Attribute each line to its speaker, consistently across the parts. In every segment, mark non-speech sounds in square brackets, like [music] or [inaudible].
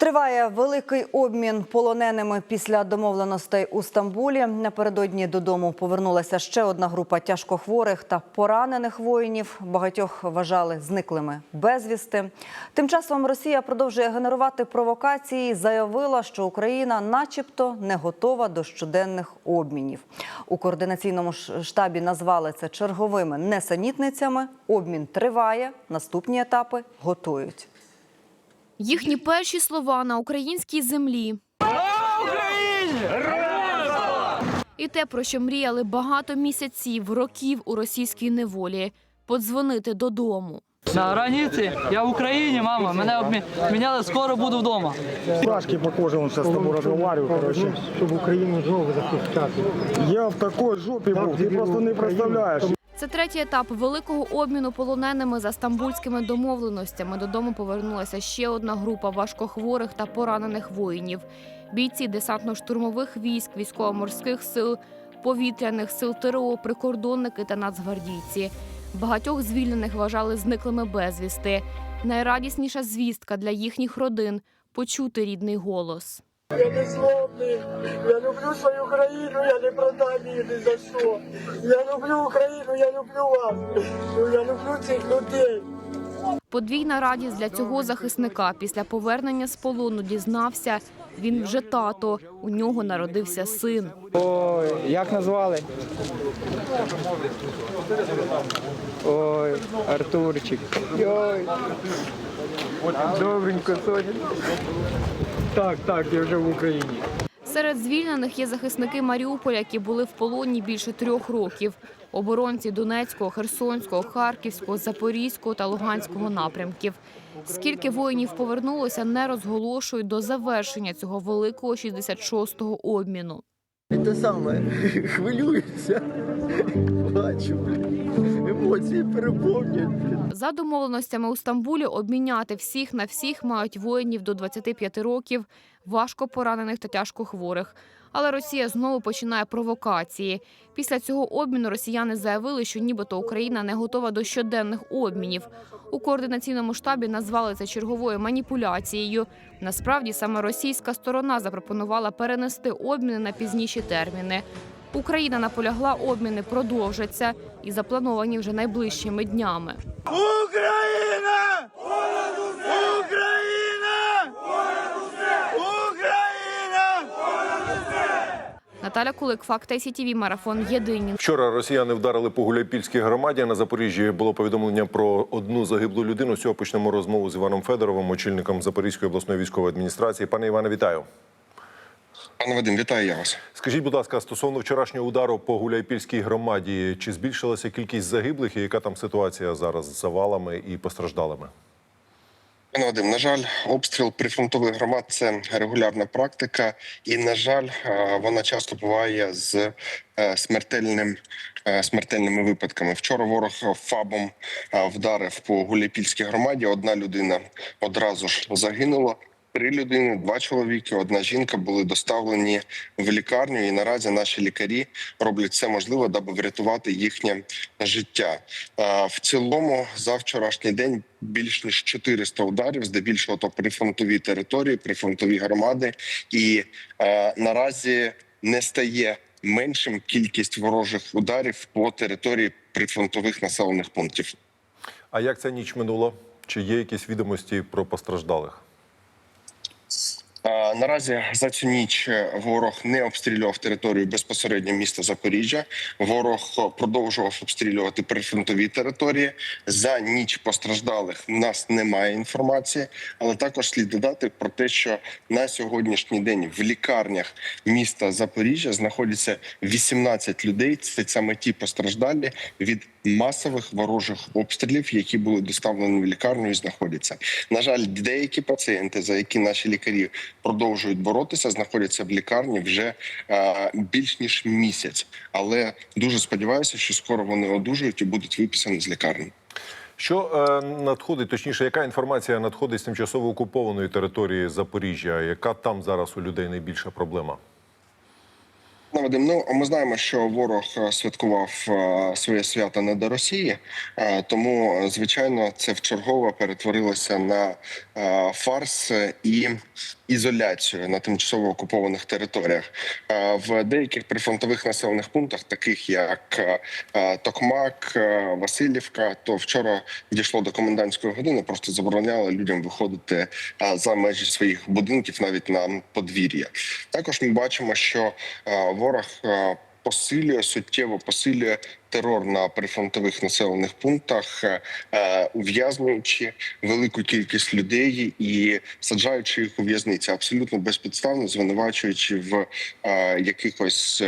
Speaker 1: Триває великий обмін полоненими після домовленостей у Стамбулі. Напередодні додому повернулася ще одна група тяжкохворих та поранених воїнів. Багатьох вважали зниклими безвісти. Тим часом Росія продовжує генерувати провокації. Заявила, що Україна, начебто, не готова до щоденних обмінів. У координаційному штабі назвали це черговими несенітницями. Обмін триває. Наступні етапи готують.
Speaker 2: Їхні перші слова на українській землі. І те, про що мріяли багато місяців, років у російській неволі подзвонити додому.
Speaker 3: На границі, я в Україні, мама. Мене обміняли, скоро буду вдома.
Speaker 4: Мурашки по коже, он сейчас с тобой разговариваю, короче.
Speaker 5: щоб Україну знову захищати.
Speaker 4: Я в такой жопе був, ти просто не представляєш.
Speaker 2: Це третій етап великого обміну полоненими за стамбульськими домовленостями. Додому повернулася ще одна група важкохворих та поранених воїнів. Бійці десантно-штурмових військ, військово-морських сил, повітряних сил ТРО, прикордонники та нацгвардійці. Багатьох звільнених вважали зниклими безвісти. Найрадісніша звістка для їхніх родин почути рідний голос.
Speaker 5: Я не злобний, я люблю свою країну, я не продам її ні за що. Я люблю Україну, я люблю вас. Ну, Я люблю цих людей.
Speaker 2: Подвійна радість для цього захисника після повернення з полону дізнався. Він вже тато. У нього народився син.
Speaker 6: Ой, як назвали? Ой, Артурчик. Ой. Добренько, Соня.
Speaker 4: Так, так, я вже в Україні.
Speaker 2: Серед звільнених є захисники Маріуполя, які були в полоні більше трьох років. Оборонці Донецького, Херсонського, Харківського, Запорізького та Луганського напрямків. Скільки воїнів повернулося, не розголошують до завершення цього великого 66-го обміну.
Speaker 7: Те саме [laughs] хвилююся, бачу, емоції переповнюють.
Speaker 2: За домовленостями у Стамбулі обміняти всіх на всіх мають воїнів до 25 років, важко поранених та тяжко хворих. Але Росія знову починає провокації. Після цього обміну росіяни заявили, що нібито Україна не готова до щоденних обмінів. У координаційному штабі назвали це черговою маніпуляцією. Насправді саме російська сторона запропонувала перенести обміни на пізніші терміни. Україна наполягла, обміни продовжаться і заплановані вже найближчими днями.
Speaker 5: Україна! Україна!
Speaker 2: Наталя Кулик, Факт ICTV, Марафон. Єдині.
Speaker 8: Вчора росіяни вдарили по Гуляйпільській громаді. На Запоріжжі було повідомлення про одну загиблу людину. З цього почнемо розмову з Іваном Федоровим, очільником Запорізької обласної військової адміністрації. Пане Іване, вітаю.
Speaker 9: Пане Вадим, вітаю я вас.
Speaker 8: Скажіть, будь ласка, стосовно вчорашнього удару по Гуляйпільській громаді, чи збільшилася кількість загиблих і яка там ситуація зараз з завалами і постраждалими?
Speaker 9: Пане Вадим, на жаль, обстріл прифронтових громад це регулярна практика, і на жаль, вона часто буває з е, смертельним е, смертельними випадками. Вчора ворог фабом вдарив по Гуляпільській громаді. Одна людина одразу ж загинула. Три людини, два чоловіки, одна жінка були доставлені в лікарню, і наразі наші лікарі роблять все можливе, даби врятувати їхнє життя. В цілому, за вчорашній день більш ніж 400 ударів, здебільшого то прифронтові території, прифронтові громади, і наразі не стає меншим кількість ворожих ударів по території прифронтових населених пунктів.
Speaker 8: А як ця ніч минула? Чи є якісь відомості про постраждалих?
Speaker 9: Наразі за цю ніч ворог не обстрілював територію безпосередньо міста Запоріжжя. Ворог продовжував обстрілювати прифронтові території. За ніч постраждалих в нас немає інформації, але також слід додати про те, що на сьогоднішній день в лікарнях міста Запоріжжя знаходяться 18 людей. Це саме ті постраждалі від масових ворожих обстрілів, які були доставлені в лікарню і знаходяться. На жаль, деякі пацієнти, за які наші лікарі продовжують боротися, знаходяться в лікарні вже е, більш ніж місяць. Але дуже сподіваюся, що скоро вони одужують і будуть виписані з лікарні.
Speaker 8: Що е, надходить, точніше, яка інформація надходить з тимчасово окупованої території Запоріжжя? Яка там зараз у людей найбільша проблема?
Speaker 9: Ну, Вадим, ну ми знаємо, що ворог е, святкував е, своє свято не до Росії, е, тому звичайно це вчергове перетворилося на фарс і ізоляцію на тимчасово окупованих територіях. В деяких прифронтових населених пунктах, таких як Токмак, Васильівка, то вчора дійшло до комендантської години, просто забороняли людям виходити за межі своїх будинків, навіть на подвір'я. Також ми бачимо, що ворог е, посилює суттєво посилює терор на прифронтових населених пунктах, е, е, ув'язнюючи велику кількість людей і саджаючи їх у в'язниці, абсолютно безпідставно звинувачуючи в якихось.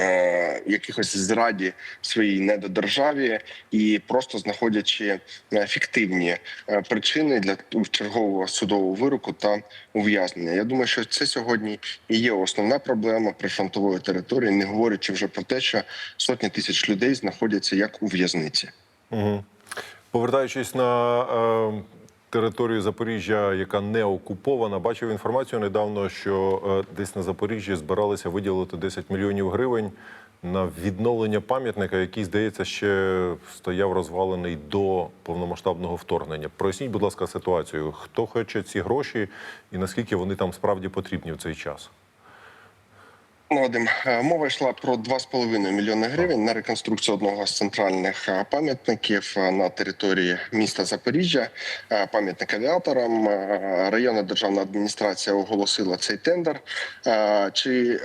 Speaker 9: Е, Якихось зраді своїй недодержаві і просто знаходячи е, фіктивні е, причини для чергового судового вироку та ув'язнення. Я думаю, що це сьогодні і є основна проблема прифронтової території, не говорячи вже про те, що сотні тисяч людей знаходяться як у в'язниці.
Speaker 8: Угу. Повертаючись на е, територію Запоріжжя, яка не окупована, бачив інформацію недавно, що е, десь на Запоріжжі збиралися виділити 10 мільйонів гривень на відновлення пам'ятника, який, здається, ще стояв розвалений до повномасштабного вторгнення. Проясніть, будь ласка, ситуацію. Хто хоче ці гроші і наскільки вони там справді потрібні в цей час?
Speaker 9: Вадим, е, мова йшла про 2,5 мільйони гривень на реконструкцію одного з центральних е, пам'ятників е, на території міста Запоріжжя. Пам'ятник авіаторам. Районна державна адміністрація оголосила цей тендер. Чи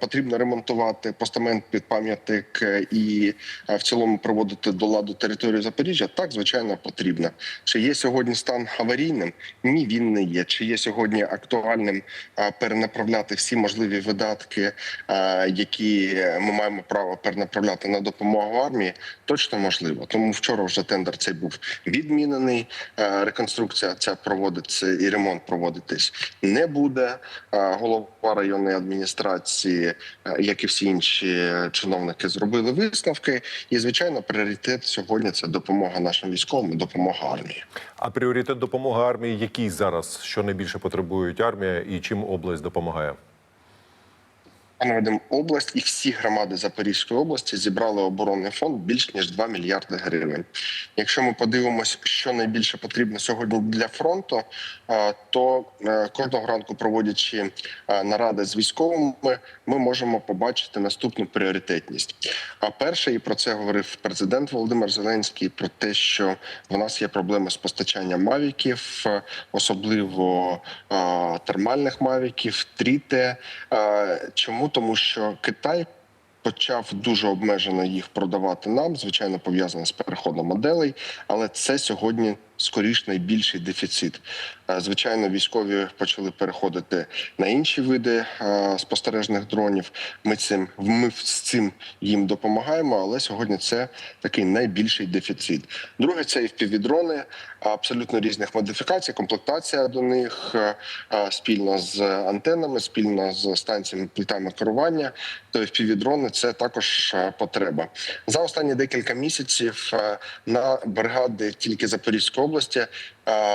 Speaker 9: потрібно ремонтувати постамент під пам'ятник і в цілому проводити до ладу територію Запоріжжя? Так, звичайно, потрібно. Чи є сьогодні стан аварійним? Ні, він не є. Чи є сьогодні актуальним перенаправляти всі можливі видатки? Е, які ми маємо право перенаправляти на допомогу армії, точно можливо. Тому вчора вже тендер цей був відмінений. Е, Реконструкція ця проводиться і ремонт проводитись не буде. Е, Голова районної адміністрації, як і всі інші чиновники, зробили висновки. І звичайно, пріоритет сьогодні це допомога нашим військовим, допомога армії.
Speaker 8: А пріоритет допомоги армії, який зараз що найбільше потребують армія, і чим область допомагає?
Speaker 9: Пане область і всі громади Запорізької області зібрали оборонний фонд більш ніж 2 мільярди гривень. Якщо ми подивимось, що найбільше потрібно сьогодні для фронту, е, то е, кожного ранку проводячи е, наради з військовими, ми можемо побачити наступну пріоритетність. А перше, і про це говорив президент Володимир Зеленський, про те, що в нас є проблеми з постачанням мавіків, особливо термальних мавіків, тріте. Чому тому, що Китай почав дуже обмежено їх продавати нам, звичайно, пов'язано з переходом моделей, але це сьогодні скоріш найбільший дефіцит. Е, Звичайно, військові почали переходити на інші види е, спостережних дронів. Ми цим ми з цим їм допомагаємо, але сьогодні це такий найбільший дефіцит. Друге, це і впівдрони абсолютно різних модифікацій, комплектація до них е, е, спільно з антенами, спільно з станціями пультами керування. То впівдрони це також е, потреба. За останні декілька місяців е, на бригади тільки Запорізької області е,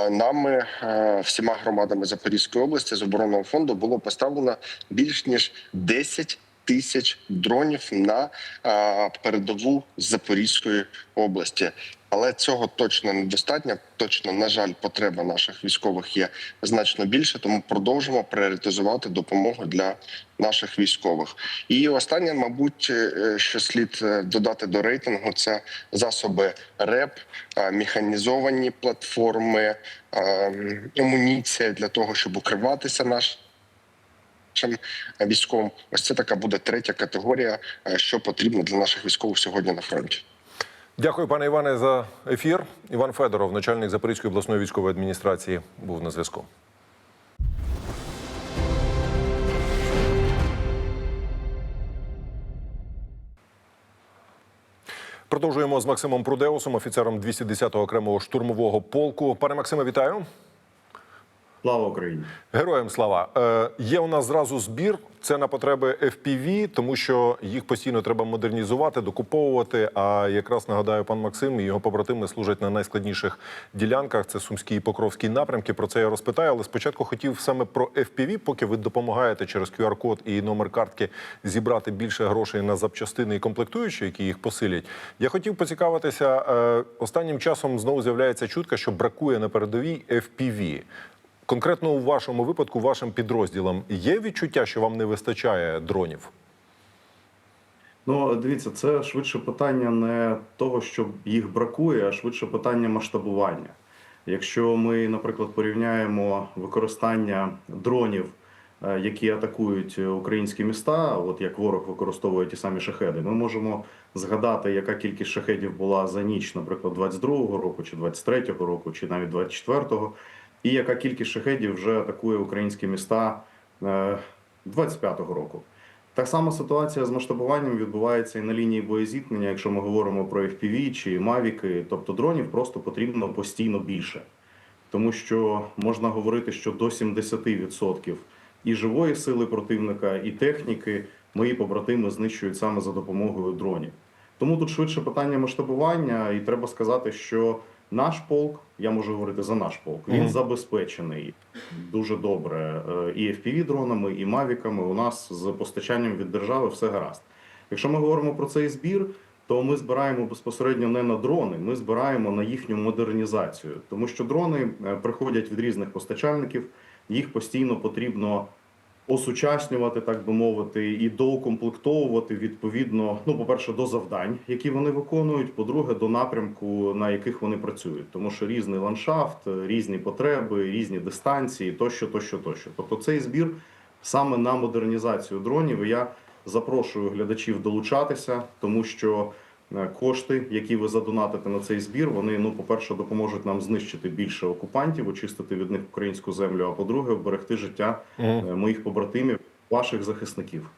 Speaker 9: нами е, всіма громадами Запорізької області з оборонного фонду було поставлено більш ніж 10 тисяч дронів на передову Запорізької області. Але цього точно недостатньо. Точно, на жаль, потреба наших військових є значно більше, тому продовжимо пріоритизувати допомогу для наших військових. І останнє, мабуть, е, що слід е, додати до рейтингу, це засоби РЕП, е, механізовані платформи, е, амуніція для того, щоб укриватися наш нашим військовим. Ось це така буде третя категорія, е, що потрібно для наших військових сьогодні на фронті.
Speaker 8: Дякую, пане Іване, за ефір. Іван Федоров, начальник Запорізької обласної військової адміністрації, був на зв'язку. Продовжуємо з Максимом Прудеусом, офіцером 210-го окремого штурмового полку. Пане Максиме, вітаю.
Speaker 10: Слава Україні!
Speaker 8: Героям слава. Е, є у нас зразу збір. Це на потреби FPV, тому що їх постійно треба модернізувати, докуповувати. А якраз нагадаю, пан Максим і його побратими служать на найскладніших ділянках. Це Сумський і Покровський напрямки. Про це я розпитаю. Але спочатку хотів саме про FPV, поки ви допомагаєте через QR-код і номер картки зібрати більше грошей на запчастини і комплектуючі, які їх посилять. Я хотів поцікавитися. е, Останнім часом знову з'являється чутка, що бракує на передовій FPV. Конкретно у вашому випадку, вашим підрозділам, є відчуття, що вам не вистачає дронів?
Speaker 10: Ну, дивіться, це швидше питання не того, що їх бракує, а швидше питання масштабування. Якщо ми, наприклад, порівняємо використання дронів, е, які атакують українські міста, от як ворог використовує ті самі шахеди, ми можемо згадати, яка кількість шахедів була за ніч, наприклад, 22-го року, чи 23-го року, чи навіть 24-го, і яка кількість шахедів вже атакує українські міста е, 25-го року. Так само ситуація з масштабуванням відбувається і на лінії боєзіткнення, якщо ми говоримо про FPV чи мавіки, тобто дронів просто потрібно постійно більше. Тому що можна говорити, що до 70% і живої сили противника, і техніки мої побратими знищують саме за допомогою дронів. Тому тут швидше питання масштабування, і треба сказати, що наш полк, я можу говорити за наш полк, він
Speaker 8: Мгм.
Speaker 10: забезпечений дуже добре е, і FPV-дронами, і мавіками. У нас з постачанням від держави все гаразд. Якщо ми говоримо про цей збір, то ми збираємо безпосередньо не на дрони, ми збираємо на їхню модернізацію, тому що дрони е, приходять від різних постачальників, їх постійно потрібно осучаснювати, так би мовити, і доукомплектовувати відповідно, ну, по-перше, до завдань, які вони виконують. По-друге, до напрямку, на яких вони працюють, тому що різний ландшафт, різні потреби, різні дистанції, тощо, тощо, тощо. Тобто, цей збір саме на модернізацію дронів. Я запрошую глядачів долучатися, тому що. Е, Кошти, які ви задонатите на цей збір, вони ну, по-перше, допоможуть нам знищити більше окупантів, очистити від них українську землю. А по-друге, вберегти життя е, моїх побратимів, ваших захисників.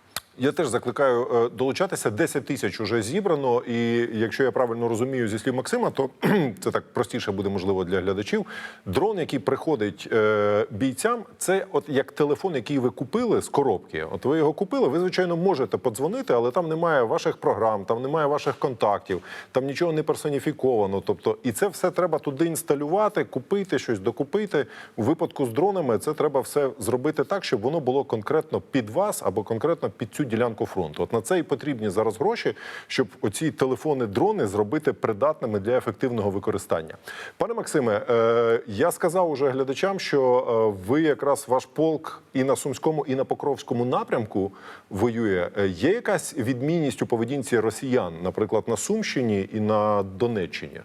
Speaker 8: Я теж закликаю е, долучатися. 10 тисяч уже зібрано. І якщо я правильно розумію зі слів Максима, то [clears throat] це так простіше буде можливо для глядачів. Дрон, який приходить е, бійцям, це от як телефон, який ви купили з коробки. От ви його купили. Ви звичайно можете подзвонити, але там немає ваших програм, там немає ваших контактів, там нічого не персоніфіковано. Тобто, і це все треба туди інсталювати, купити щось, докупити. У випадку з дронами це треба все зробити так, щоб воно було конкретно під вас або конкретно під цю ділянку фронту. От на це і потрібні зараз гроші, щоб оці телефони-дрони зробити придатними для ефективного використання. Пане Максиме, е, я сказав уже глядачам, що е, ви якраз ваш полк і на Сумському, і на Покровському напрямку воює. Е, Є якась відмінність у поведінці росіян, наприклад, на Сумщині і на Донеччині?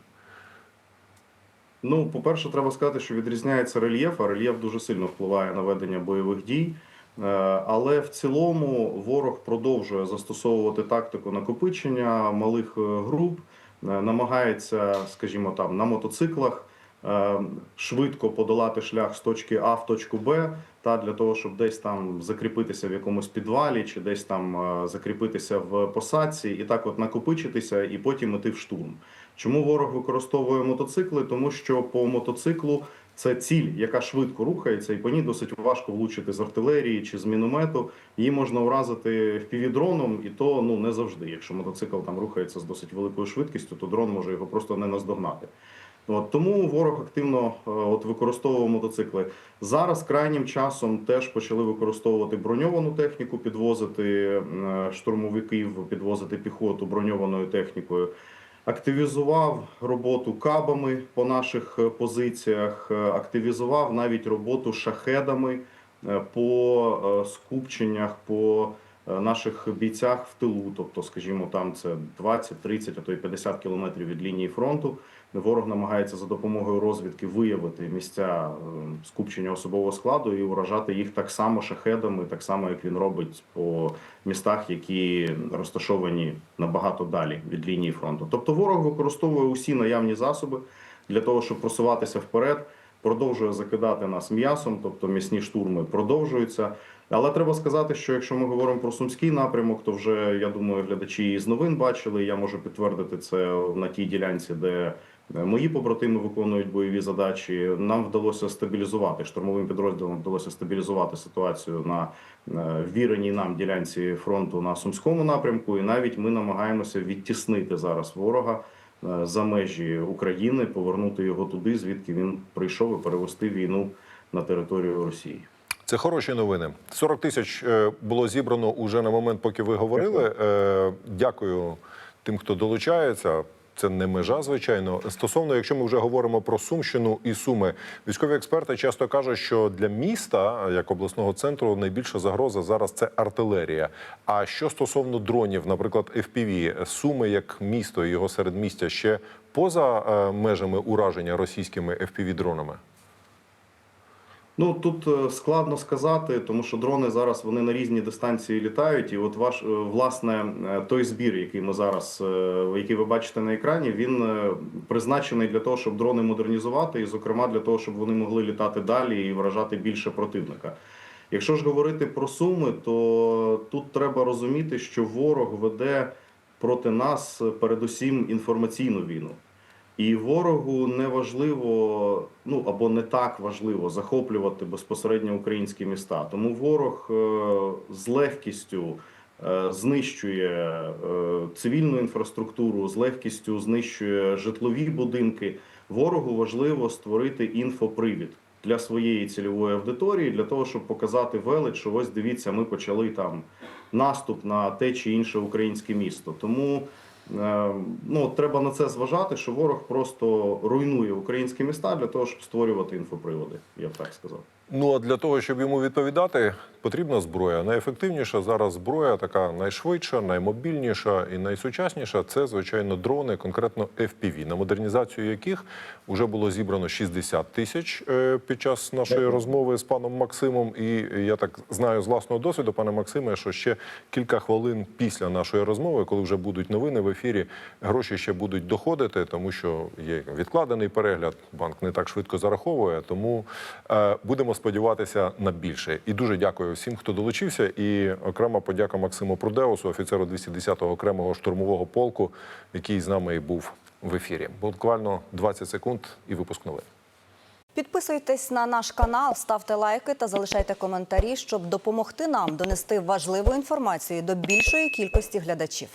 Speaker 10: Ну, по-перше, треба сказати, що відрізняється рельєф, а рельєф дуже сильно впливає на ведення бойових дій. Е, Але в цілому ворог продовжує застосовувати тактику накопичення малих е, груп, е, намагається, скажімо там, на мотоциклах швидко подолати шлях з точки А в точку Б, та для того, щоб десь там закріпитися в якомусь підвалі, чи десь там закріпитися в посадці, і так от накопичитися, і потім іти в штурм. Чому ворог використовує мотоцикли? Тому що по мотоциклу це ціль, яка швидко рухається, і по ній досить важко влучити з артилерії чи з міномету. Її можна вразити впівдроном, і то ну не завжди. Якщо мотоцикл там рухається з досить великою швидкістю, то дрон може його просто не наздогнати. От тому ворог активно е, от використовував мотоцикли. Зараз крайнім часом теж почали використовувати броньовану техніку, підвозити е, штурмовиків, підвозити піхоту броньованою технікою. Активізував роботу кабами по наших е, позиціях, е, активізував навіть роботу шахедами е, по скупченнях, по наших бійцях в тилу. Тобто, скажімо, там це 20, 30, а то й 50 кілометрів від лінії фронту. Ворог намагається за допомогою розвідки виявити місця е, скупчення особового складу і вражати їх так само шахедами, так само як він робить по містах, які розташовані набагато далі від лінії фронту. Тобто ворог використовує усі наявні засоби для того, щоб просуватися вперед, продовжує закидати нас м'ясом, тобто м'ясні штурми продовжуються. Але треба сказати, що якщо ми говоримо про сумський напрямок, то вже я думаю, глядачі з новин бачили. Я можу підтвердити це на тій ділянці, де Е, Мої побратими виконують бойові задачі. Нам вдалося стабілізувати штурмовим підрозділам вдалося стабілізувати ситуацію на е, віреній нам ділянці фронту на сумському напрямку. І навіть ми намагаємося відтіснити зараз ворога е, за межі України, повернути його туди, звідки він прийшов і перевести війну на територію Росії.
Speaker 8: Це хороші новини. 40 тисяч е, було зібрано уже на момент, поки ви говорили. Е, Дякую тим, хто долучається. Це не межа, звичайно. Стосовно, якщо ми вже говоримо про Сумщину і Суми, військові експерти часто кажуть, що для міста, як обласного центру, найбільша загроза зараз це артилерія. А що стосовно дронів, наприклад, FPV, Суми як місто і його середмістя ще поза е, межами ураження російськими FPV дронами?
Speaker 10: Ну тут е, складно сказати, тому що дрони зараз вони на різні дистанції літають. І от ваш е, власне е, той збір, який ми зараз, який ви бачите на екрані, він призначений для того, щоб дрони модернізувати, і, зокрема, для того, щоб вони могли літати далі і вражати більше противника. Якщо ж говорити про суми, то тут треба розуміти, що ворог веде проти нас передусім інформаційну війну. І ворогу не важливо, ну або не так важливо захоплювати безпосередньо українські міста. Тому ворог е, з легкістю е, знищує е, цивільну інфраструктуру, з легкістю знищує житлові будинки. Ворогу важливо створити інфопривід для своєї цільової аудиторії, для того, щоб показати велич, що ось дивіться, ми почали там наступ на те чи інше українське місто. Тому Ну, треба на це зважати, що ворог просто руйнує українські міста для того, щоб створювати інфоприводи, я б так сказав.
Speaker 8: Ну а для того, щоб йому відповідати, потрібна зброя. Найефективніша зараз зброя, така найшвидша, наймобільніша і найсучасніша це звичайно дрони, конкретно FPV, на модернізацію яких вже було зібрано 60 тисяч е, під час нашої розмови з паном Максимом. І я так знаю з власного досвіду, пане Максиме, що ще кілька хвилин після нашої розмови, коли вже будуть новини в ефірі, гроші ще будуть доходити, тому що є відкладений перегляд. Банк не так швидко зараховує. Тому е, будемо сподіватися на більше. І дуже дякую всім, хто долучився. І окрема подяка Максиму Прудеусу, офіцеру 210-го окремого штурмового полку, який з нами і був в ефірі. Буквально 20 секунд і випуск новин.
Speaker 1: Підписуйтесь на наш канал, ставте лайки та залишайте коментарі, щоб допомогти нам донести важливу інформацію до більшої кількості глядачів.